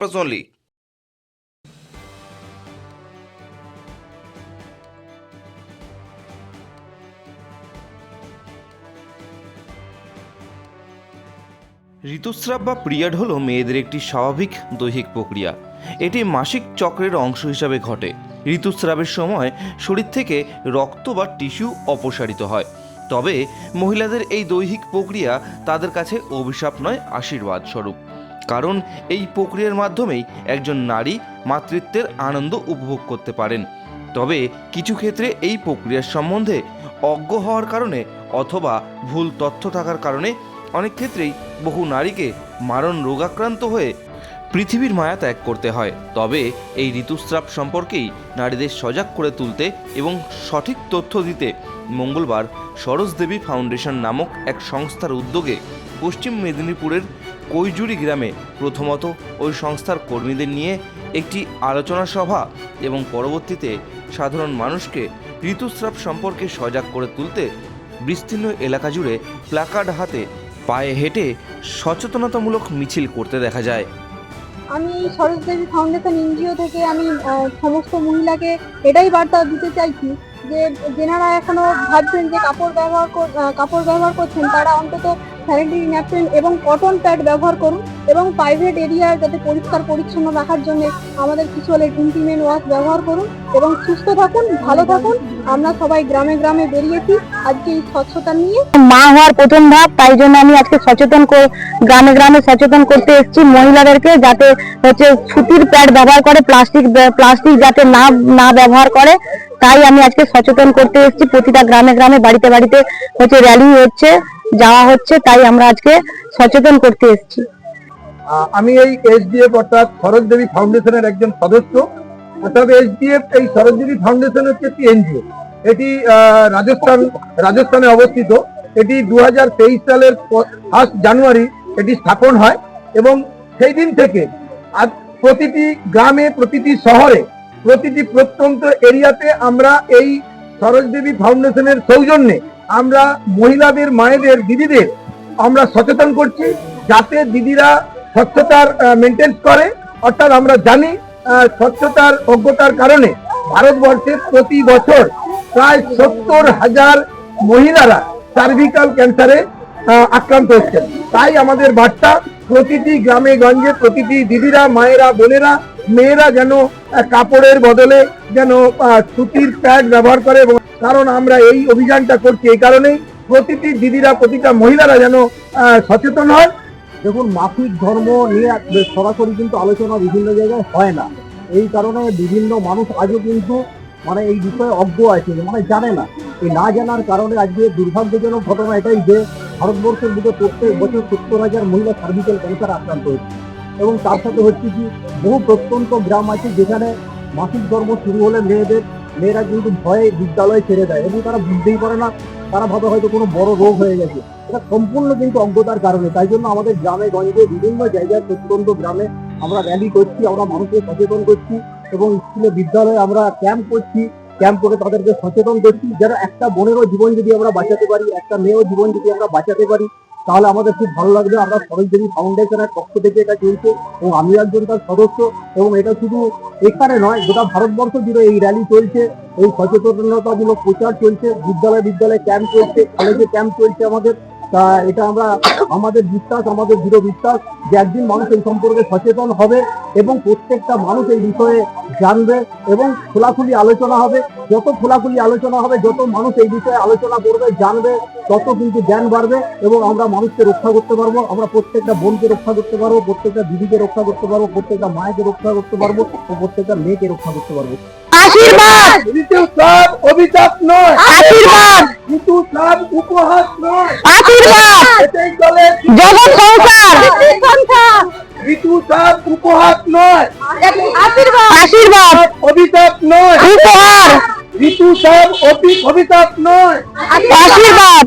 purpose ঋতুস্রাব বা period হলো মেয়েদের একটি স্বাভাবিক দৈহিক প্রক্রিয়া। এটি মাসিক চক্রের অংশ হিসাবে ঘটে। ঋতুস্রাবের সময় শরীর থেকে রক্ত বা টিস্যু অপসারিত হয়। তবে মহিলাদের এই দৈহিক প্রক্রিয়া তাদের কাছে অভিশাপ নয় আশীর্বাদ স্বরূপ কারণ এই প্রক্রিয়ার মাধ্যমেই একজন নারী মাতৃত্বের আনন্দ উপভোগ করতে পারেন। তবে কিছু ক্ষেত্রে এই প্রক্রিয়ার সম্বন্ধে অজ্ঞ হওয়ার কারণে অথবা ভুল তথ্য থাকার কারণে অনেক ক্ষেত্রেই বহু নারীকে মারণ রোগাক্রান্ত হয়ে পৃথিবীর মায়া ত্যাগ করতে হয়। তবে এই ঋতুস্রাব সম্পর্কেই নারীদের সজাগ করে তুলতে এবং সঠিক তথ্য দিতে মঙ্গলবার সরোজ দেবী ফাউন্ডেশন নামক এক সংস্থার উদ্যোগে পশ্চিম মেদিনীপুরের কৈজুরি গ্রামে প্রথমত ওই সংস্থার কর্মীদের নিয়ে একটি আলোচনা সভা এবং পরবর্তীতে সাধারণ মানুষকে ঋতুস্রাব সম্পর্কে সজাগ করে তুলতে বিস্তীর্ণ এলাকা জুড়ে প্লাকার্ড হাতে পায়ে হেঁটে সচেতনতামূলক মিছিল করতে দেখা যায়। আমি সরস্বতী ফাউন্ডেশন এনজিও থেকে আমি সমস্ত মহিলাকে এটাই বার্তা দিতে চাইছি যে যেনারা এখনও ভাবছেন যে কাপড় ব্যবহার কাপড় ব্যবহার করছেন, তারা অন্তত স্যানিটারি ন্যাপকিন এবং কটন প্যাড ব্যবহার করুন এবং প্রাইভেট এরিয়া যাতে পরিষ্কার পরিচ্ছন্ন রাখার জন্য আমাদের কিছু হলে ইন্টিমেন্ট ওয়াশ ব্যবহার করুন এবং সুস্থ থাকুন, ভালো থাকুন। আমরা সবাই গ্রামে গ্রামে বেরিয়েছি। আজকে এই স্বচ্ছতা নিয়ে মা হওয়ার প্রথম ধাপ, তাই জন্য আমি আজকে সচেতন গ্রামে গ্রামে সচেতন করতে এসেছি মহিলাদেরকে যাতে হচ্ছে সুতির প্যাড ব্যবহার করে প্লাস্টিক প্লাস্টিক যাতে না না ব্যবহার করে। তাই আমি আজকে সচেতন করতে এসেছি। প্রতিটা গ্রামে গ্রামে বাড়িতে বাড়িতে হচ্ছে র্যালি হচ্ছে। যাওয়া হচ্ছে, তাই আমরা আজকে সচেতন করতে এসেছি। আমি এই এসডিএফ অর্থাৎ সরোজ দেবী ফাউন্ডেশনের একজন সদস্য। অর্থাৎ এসডিএফ, এই সরোজ দেবী ফাউন্ডেশন হচ্ছে একটি এনজিও। এটি রাজস্থান, রাজস্থানে অবস্থিত। এটি দুই হাজার তেইশ সালের ফার্স্ট জানুয়ারি এটি স্থাপন হয় এবং সেই দিন থেকে আজ প্রতিটি গ্রামে, প্রতিটি শহরে, প্রতিটি প্রত্যন্ত এরিয়াতে আমরা এই সরোজ দেবী ফাউন্ডেশনের সৌজন্যে আমরা মহিলাদের, মায়েদের, দিদিদের আমরা সচেতন করছি যাতে দিদিরা স্বচ্ছতার মেনটেন করে। অর্থাৎ আমরা জানি স্বচ্ছতার অজ্ঞতার কারণে ভারতবর্ষে প্রতি বছর প্রায় সত্তর হাজার মহিলারা সার্ভিক্যাল ক্যান্সারে আক্রান্ত হচ্ছেন তাই আমাদের বার্তা, প্রতিটি গ্রামে, গঞ্জে প্রতিটি দিদিরা, মায়েরা, বোনেরা, মেয়েরা যেন কাপড়ের বদলে যেন সুতির প্যাড ব্যবহার করে এবং কারণ আমরা এই অভিযানটা করছি। এই কারণেই প্রতিটি দিদিরা, প্রতিটা মহিলারা যেন সচেতন হয়। দেখুন, মাসিক ধর্ম নিয়ে সরাসরি কিন্তু আলোচনা বিভিন্ন জায়গায় হয় না। এই কারণে বিভিন্ন মানুষ আজও কিন্তু মানে এই বিষয়ে অজ্ঞ আছে মানে জানে না। এই না জানার কারণে আজকে দুর্ভাগ্যজনক ঘটনা এটাই যে, ভারতবর্ষের বুকে প্রত্যেক বছর সত্তর হাজার মহিলা সার্ভিক্যাল ক্যান্সার আক্রান্ত হচ্ছে। এবং তার সাথে হচ্ছে কি, বহু প্রত্যন্ত গ্রাম আছে যেখানে মাসিক ধর্ম শুরু হলে মেয়েদের মেয়েরা কিন্তু ভয়ে বিদ্যালয়ে ছেড়ে দেয় এবং তারা বুঝতেই পারে না, তারা ভাবে হয়তো কোনো বড় রোগ হয়ে গেছে। এটা সম্পূর্ণ কিন্তু অজ্ঞতার কারণে। তাই জন্য আমাদের গ্রামে, গঞ্জে, বিভিন্ন জায়গায় প্রত্যন্ত গ্রামে আমরা র্যালি করছি, আমরা মানুষকে সচেতন করছি এবং স্কুলে বিদ্যালয়ে আমরা ক্যাম্প করছি। ক্যাম্প করে তাদেরকে সচেতন করছি যারা একটা বোনেরও জীবন যদি আমরা বাঁচাতে পারি, একটা মেয়েও জীবন যদি আমরা বাঁচাতে পারি। তাহলে আমাদের খুব ভালো লাগবে আমরা সরোজদেবী ফাউন্ডেশনের পক্ষ থেকে এটা চলছে এবং আমি একজন তার সদস্য এবং এটা শুধু এখানে নয়, গোটা ভারতবর্ষ জুড়ে এই র্যালি চলছে, এই সচেতনতামূলক প্রচার চলছে, বিদ্যালয়ে বিদ্যালয়ে ক্যাম্প চলছে কলেজে ক্যাম্প চলছে আমাদের। তা এটা আমরা, আমাদের বিশ্বাস, আমাদের দৃঢ় বিশ্বাস যে একদিন মানুষ এই সম্পর্কে সচেতন হবে এবং প্রত্যেকটা মানুষ এই বিষয়ে জানবে এবং খোলাখুলি আলোচনা হবে। যত খোলাখুলি আলোচনা হবে, যত মানুষ এই বিষয়ে আলোচনা করবে, জানবে তত কিন্তু জ্ঞান বাড়বে এবং আমরা মানুষকে রক্ষা করতে পারব আমরা প্রত্যেকটা বোনকে রক্ষা করতে পারব প্রত্যেকটা দিদিকে রক্ষা করতে পারব প্রত্যেকটা মায়েকে রক্ষা করতে পারব ও প্রত্যেকটা মেয়েকে রক্ষা করতে পারব। আশীর্বাদ! ঋতুস্রাব অভিশাপ নয়। আশীর্বাদ! ঋতুস্রাব উপহাস নয়। আশীর্বাদ! এটাই চলে জগৎ সংসার! ঋতুস্রাব উপহাস নয়। আশীর্বাদ! অভিশাপ নয়। উপহার! ঋতুস্রাব অতি অভিশাপ নয়। আশীর্বাদ!